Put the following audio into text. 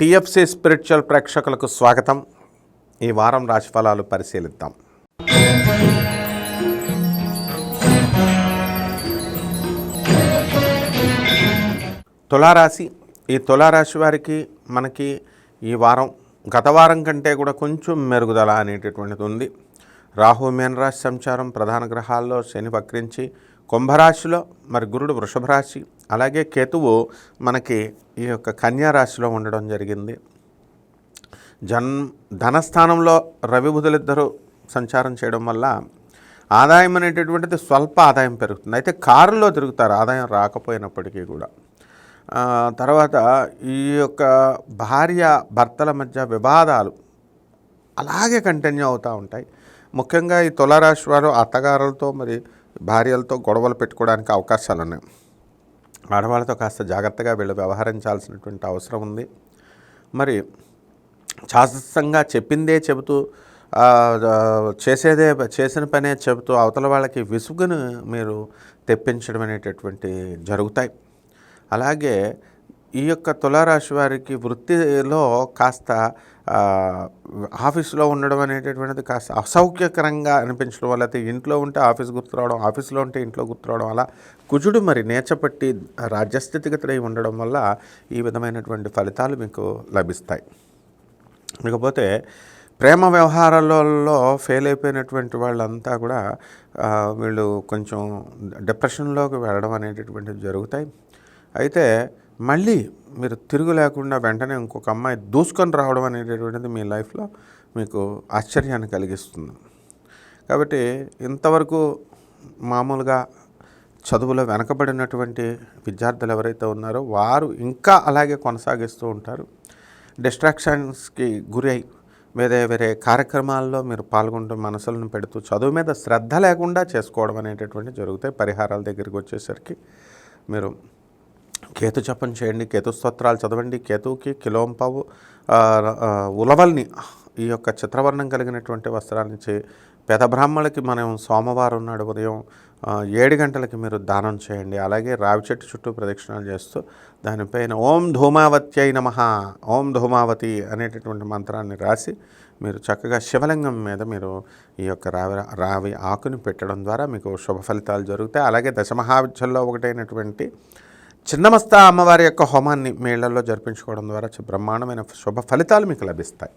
TFC spiritual ప్రేక్షకులకు స్వాగతం. ఈ వారం రాశిఫలాలు పరిశీలిద్దాం. తులారాశి ఈ తులారాశి వారికి మనకి ఈ వారం గత వారం కంటే కూడా కొంచెం మెరుగుదల అనేటటువంటిది ఉంది. రాహు మీనరాశి సంచారం ప్రధాన గ్రహాల్లో శని వక్రించి కుంభరాశిలో మరి గురుడు వృషభ రాశి అలాగే కేతువు మనకి ఈ యొక్క కన్యా రాశిలో ఉండడం జరిగింది. జన్ ధనస్థానంలో రవి బుధులిద్దరూ సంచారం చేయడం వల్ల ఆదాయం అనేటటువంటిది స్వల్ప ఆదాయం పెరుగుతుంది. అయితే కారులో తిరుగుతారు ఆదాయం రాకపోయినప్పటికీ కూడా. తర్వాత ఈ యొక్క భార్య భర్తల మధ్య వివాదాలు అలాగే కంటిన్యూ అవుతూ ఉంటాయి. ముఖ్యంగా ఈ తులారాశి వారు అత్తగారులతో మరి భార్యలతో గొడవలు పెట్టుకోవడానికి అవకాశాలు ఉన్నాయి ఆడవాళ్ళతో కాస్త జాగ్రత్తగా వీళ్ళు వ్యవహరించాల్సినటువంటి అవసరం ఉంది. మరి శాస్త్రంగా చెప్పిందే చెబుతూ చేసేదే చేసిన పనే చెబుతూ అవతల వాళ్ళకి విసుగును మీరు తెప్పించడం అనేటటువంటి జరుగుతాయి. అలాగే ఈ యొక్క తులారాశి వారికి వృత్తిలో కాస్త ఆఫీస్లో ఆఫీసులో ఉండడం అనేటటువంటిది కాస్త అసౌఖ్యకరంగా అనిపించడం వల్ల అయితే ఇంట్లో ఉంటే ఆఫీస్ గుర్తురావడం ఆఫీస్లో ఉంటే ఇంట్లో గుర్తురావడం అలా కుజుడు మరి నేచపట్టి రాజ్యస్థితిగతులై ఉండడం వల్ల ఈ విధమైనటువంటి ఫలితాలు మీకు లభిస్తాయి. ఇకపోతే ప్రేమ వ్యవహారాలలో ఫెయిల్ అయిపోయినటువంటి వాళ్ళంతా కూడా వీళ్ళు కొంచెం డిప్రెషన్లోకి వెళ్ళడం అనేటటువంటివి జరుగుతాయి. అయితే మళ్ళీ మీరు తిరుగు లేకుండా వెంటనే ఇంకొక అమ్మాయి దూసుకొని రావడం అనేటటువంటిది మీ లైఫ్లో మీకు ఆశ్చర్యాన్ని కలిగిస్తుంది. కాబట్టి ఇంతవరకు మామూలుగా చదువులో వెనకబడినటువంటి విద్యార్థులు ఎవరైతే ఉన్నారో వారు ఇంకా అలాగే కొనసాగిస్తూ ఉంటారు. డిస్ట్రాక్షన్స్కి గురై వేరే వేరే కార్యక్రమాల్లో మీరు పాల్గొంటూ మనసులను పెడుతూ చదువు మీద శ్రద్ధ లేకుండా చేసుకోవడం అనేటటువంటి జరుగుతాయి. పరిహారాల దగ్గరికి వచ్చేసరికి మీరు కేతు జపం చేయండి కేతు స్తోత్రాలు చదవండి కేతువుకి కిలోంపావు ఉలవల్ని ఈ యొక్క చిత్రవర్ణం కలిగినటువంటి వస్త్రాన్ని చే పేద బ్రాహ్మణులకి మనం సోమవారం నాడు ఉదయం ఏడు గంటలకి మీరు దానం చేయండి. అలాగే రావి చెట్టు చుట్టూ ప్రదక్షిణాలు చేస్తూ దానిపైన ఓం ధూమావతి నమ ఓం ధూమావతి అనేటటువంటి మంత్రాన్ని రాసి మీరు చక్కగా శివలింగం మీద మీరు ఈ యొక్క రావి రావి ఆకుని పెట్టడం ద్వారా మీకు శుభ ఫలితాలు జరుగుతాయి. అలాగే దశమహావిద్యల్లో ఒకటైనటువంటి చిన్నమస్తా అమ్మవారి యొక్క హోమాన్ని మేళ్ళలో జరిపించుకోవడం ద్వారా బ్రహ్మాండమైన శుభ ఫలితాలు మీకు లభిస్తాయి.